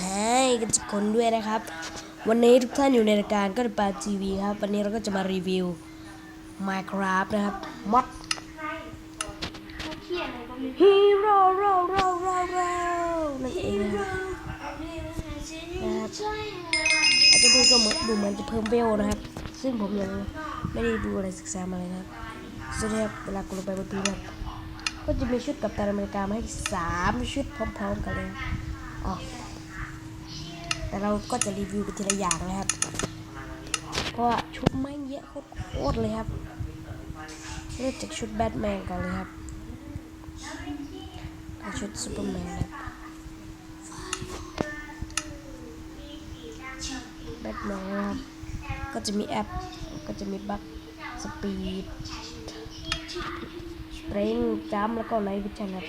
แฮกันทุกคนด้วยนะครับ วันนี้ทุกท่านอยู่ในรายการก็ปาทีวีครับ วันนี้เราก็จะมารีวิว Minecraft นะครับมอดเครียดอะไรก็ไม่รู้ฮีโร่โร่โร่โร่โร่นั่นเองนะครับอาจจะดูก็เหมือนดูเหมือนจะเพิ่มเวลนะครับ ซึ่งผมยังไม่ได้ดูอะไรศึกษามาเลยนะครับสุดท้ายเวลากดลงไปบนพื้นะครับก็จะมีชุดกับตันอเมริกามาให้สามชุดพร้อมๆกันเลยอ๋อ แต่เราก็จะรีวิวไปทีละอย่างนะครับ เพราะว่าชุดไม่เยอะโคตรๆเลยครับ เริ่มจากชุดแบทแมนก่อนเลยครับชุดซูเปอร์แมนครับแบทแมนครับ ก็จะมีแอป ก็จะมีบัคสปีดเร่งจัมแล้วก็ไลท์วิชันครับ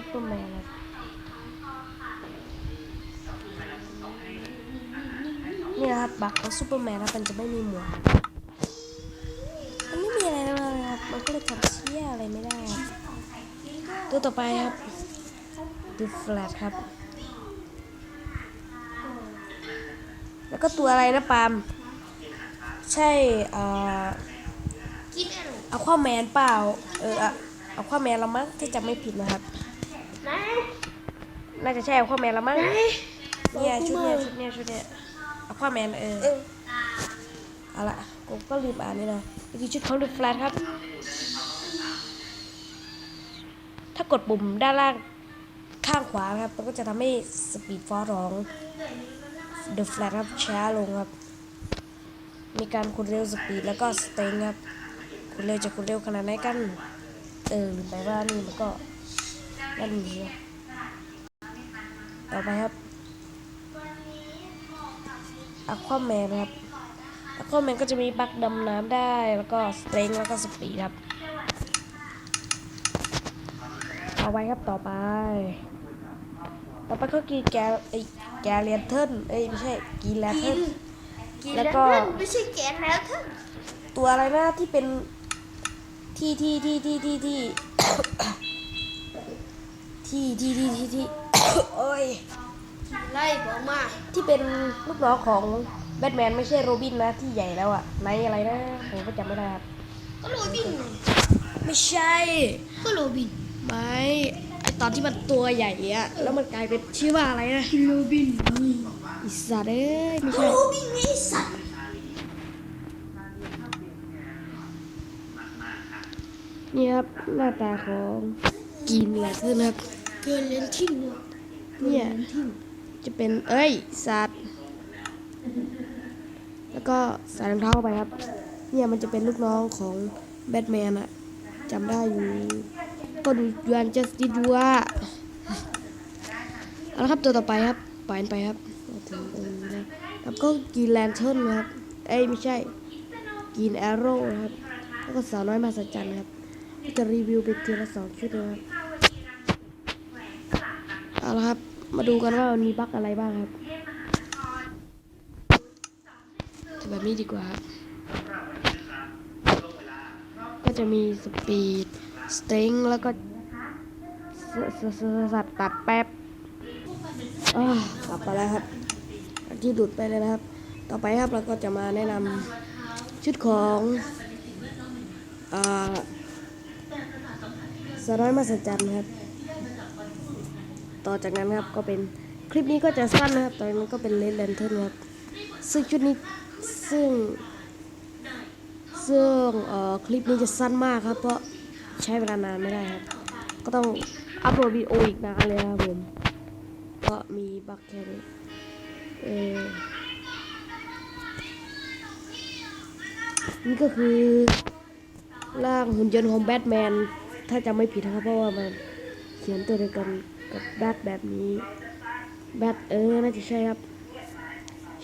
ซูเปอร์แมนครับนี่นะครับบักของซูเปอร์แมนครับมันจะไม่มีหมวกมันไม่มีอะไรเลยครับ มันก็เลยทำเชี่ยอะไรไม่ได้ครับตัวต่อไปครับดูแฟลตครับ แล้วก็ตัวอะไรนะปาล์มใช่เอ่อคิดอะไรอควาแมนเปล่า เอออะอควาแมนละมั้งที่จำไม่ผิดนะครับ ไหนน่าจะใช่อควาแมนละมั้ง ไหนเนี่ยชุดเนี่ยชุดเนี่ยชุดเนี่ยอควาแมนเออ เออเอาละกูก็ลืมอ่านนี่นะนี่คือชุดของ The Flash ครับ ถ้ากดปุ่มด้านล่างข้างขวานะครับ มันก็จะทำให้สปีดฟอร์ของ The Flash ครับช้าลงครับ มีการคุณเร็วสปีดแล้วก็สเตงครับ คุณเร็วจะคุณเร็วขนาดไหนกัน เออลืมไปว่านี่มันก็ นั่นนี่นะต่อไปครับอควาแมนครับอควาแมนก็จะมีบักดำน้ำได้แล้วก็สเตรงแล้วก็สปีดครับเอาไว้ครับต่อไป ต่อไปก็กีแกไอแกเลียนเทิร์นเอ้ยไม่ใช่กีแลนเทิร์นกินแล้แล้ววก็ก็ไม่ใช่แกนแล้วท่านตัวอะไรนะที่เป็นที่ที่ที่ที่ที่ที่ ที่ที่ที่ที่ที่ โอ้ยไล่บอกมาที่เป็นลูกน้องของแบทแมนไม่ใช่โรบินนะที่ใหญ่แล้วอะไนท์อะไรนะผมก็จำไม่ได้ครับก็โรบินไงไม่ใช่ ก็โรบินไม่ไอตอนที่มันตัวใหญ่อะแล้วมันกลายเป็นชื่อว่าอะไรนะโรบินอิสระเอ้ยไม่ก็ใช่โรบินไงไอ้สัตว์นี่ครับหน้าตาของกินแหละเพื่อนครับ เกินเลนทิ้งเลยเนี่ยจะเป็นเอ้ยสัตว์แล้วก็ใส่รองเท้าเข้าไปครับ เนี่ยมันจะเป็นลูกน้องของแบทแมนอะจำได้อยู่ก็ดูยวนจัสติดูว่าเอาละครับตัวต่อไปครับไปอันไปครับถึงตรงนี้นะแล้วก็กีนแลนเทิร์นะครับ เอ้ยไม่ใช่กีนแอโร่นะครับ แล้วก็สาวน้อยมาสัจจันครับ จะรีวิวไปทีละสองชุดนะครับ เอาละครับ มาดูกันว่ามันมีบั๊กอะไรบ้างครับจะแบบนี้ดีกว่าครับ ก็จะมีสปีดสเตรงแล้วก็สัตว์ตัดแป๊บกลับมาแล้วครับ ที่ดูดไปเลยนะครับ ต่อไปครับเราก็จะมาแนะนำชุดของอ่าสาวน้อยมาสัจจันครับ ต่อจากนั้นครับก็เป็นคลิปนี้ก็จะสั้นนะครับตอนนั้นก็เป็นเลนแลนเทิร์นครับซึ่งชุดนี้ซึ่งซึ่งเอ่อคลิปนี้จะสั้นมากครับ เพราะใช้เวลานานไม่ได้ครับ ก็ต้องอัพโหลดวิดีโออีกนานเลยครับผมก็มีบักแค่นี้เออนี่ก็คือร่างหุ่นยนต์ของแบทแมน ถ้าจำไม่ผิดนะครับเพราะว่ามันเขียนตัวเดียวกัน กับแบทแบบนี้ แบทเออน่าจะใช่ครับ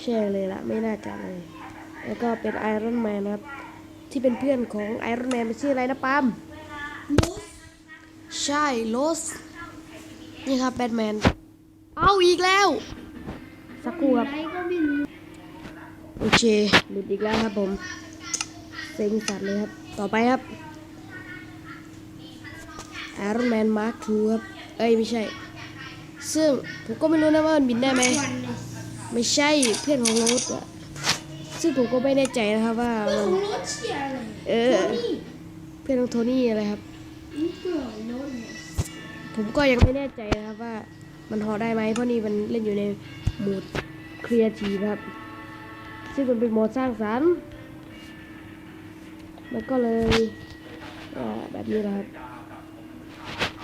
ใช่เลยละไม่น่าจะเลย แล้วก็เป็นไอรอนแมนครับ ที่เป็นเพื่อนของไอรอนแมนเป็นชื่ออะไรนะปาล์มใช่โลสนี่ครับแบทแมนเอาอีกแล้ว สักครู่ครับไล่ก็ไม่รู้โอเคหลุดอีกแล้วครับผมเซ็งสัตว์เลยครับ ต่อไปครับอ Iron Man Mark II ครับ เอ้ยไม่ใช่ ซึ่งผมก็ไม่รู้นะว่ามันบินได้ไหมวันเลยไม่ใช่เพื่อนของโรสอะซึ่งผมก็ไม่แน่ใจนะครับว่าเพื่อนมันของรถเชียร์อะไรเออโทนี่เพื่อนของโทนี่อะไรครับนี่เพื่อนของโน้ตเนี่ยผมก็ยังไม่แน่ใจนะครับว่ามันหอได้ไหมเพราะนี่มันเล่นอยู่ในโหมดครีเอทีฟครับ ซึ่งมันเป็นโหมดสร้างสรรค์มันก็เลยอ่าแบบนี้นะครับ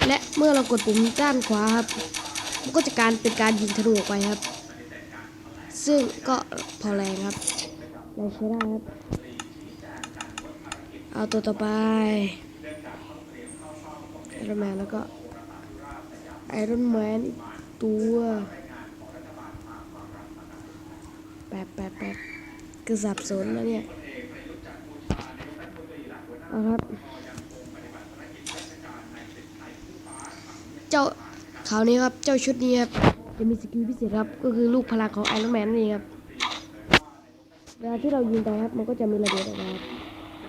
และเมื่อเรากดปุ่มด้านขวาครับ มันก็จะการเป็นการยิงธนูออกไปครับ ซึ่งก็พอแรงครับแรงใช้ได้ครับ เอาตัวต่อไปไอรอนแมนแล้วก็ไอรอนแมนอีกตัวแป๊บแป๊บแป๊บคือสับสนแล้วเนี่ยเอาครับ เจ้าคราวนี้ครับเจ้าชุดนี้ครับจะมีสกิลพิเศษครับก็คือลูกพลังของไอรอนแมนนั่นเองครับเวลาที่เรายิงไปครับ มันก็จะมีระเบิดออกมา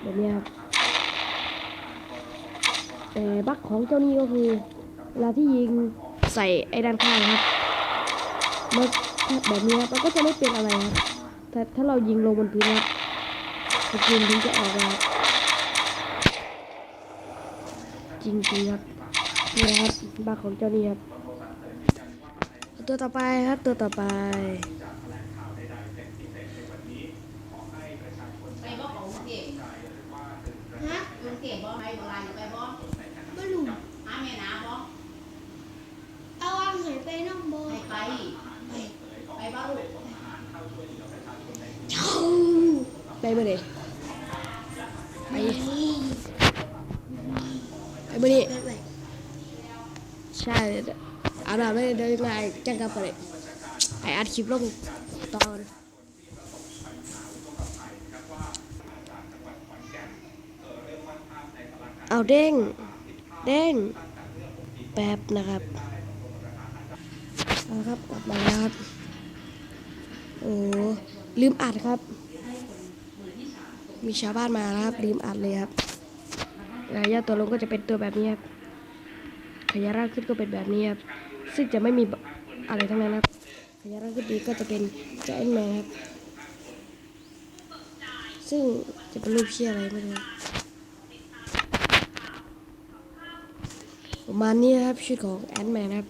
แบบนี้ครับแต่บั๊กของเจ้านี้ก็คือเวลาที่ยิงใส่ไอ้ด้านข้างครับมันแบบนี้ครับมันก็จะไม่เป็นอะไรครับแต่ถ้าเรายิงลงบนพื้นครับสกิลถึงจะออกมาครับจริงๆครับ นี่นะครับบักของเจ้านี้ครับ ตัวต่อไปครับตัวต่อไปไปบ่ของกรุงเทพฮะกรุงเทพบ่ไปโบราณไปบ่บอลลูนหาแม่น้ำบ่เอาวางหายไปน้องบอให้ไปไปบ่ลูกไปเมื่อไหร่ไปนี่ไปเมื่อนี้ไปไป ใช่อาหน่าไม่ได้มาจังกับอะไรไออัดคลิปลงตอเลยเอาเด้ง เด้ง แป๊บนะครับเอาละครับกลับมาแล้วครับ โอ้ลืมอัดครับ มีชาวบ้านมาแล้วครับลืมอัดเลยครับระยะตัวลงก็จะเป็นตัวแบบนี้ครับ ขยายร่างขึ้นก็เป็นแบบนี้ครับ ซึ่งจะไม่มีอะไรทั้งนั้นครับ ขยายร่างขึ้นดีก็จะเป็นแจนแมนครับ ซึ่งจะเป็นรูปเชี่ยอะไรไม่รู้ประมาณนี้ครับชุดของแอนแมนครับ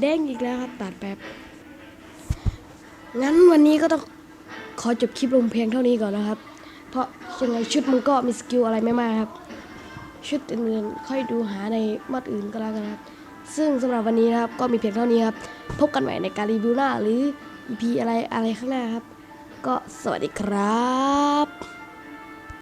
เด้งอีกแล้วครับตัดแป๊บ งั้นวันนี้ก็ต้องขอจบคลิปลงเพียงเท่านี้ก่อนนะครับ เพราะยังไงชุดมันก็มีสกิลอะไรไม่มากครับ ชุดอื่นๆ ค่อยดูหาในมัดอื่นก็แล้วกันครับ ซึ่งสำหรับวันนี้นะครับก็มีเพียงเท่านี้ครับ พบกันใหม่ในการรีวิวหน้าหรือ EP อะไรอะไรข้างหน้าครับ ก็สวัสดีครับ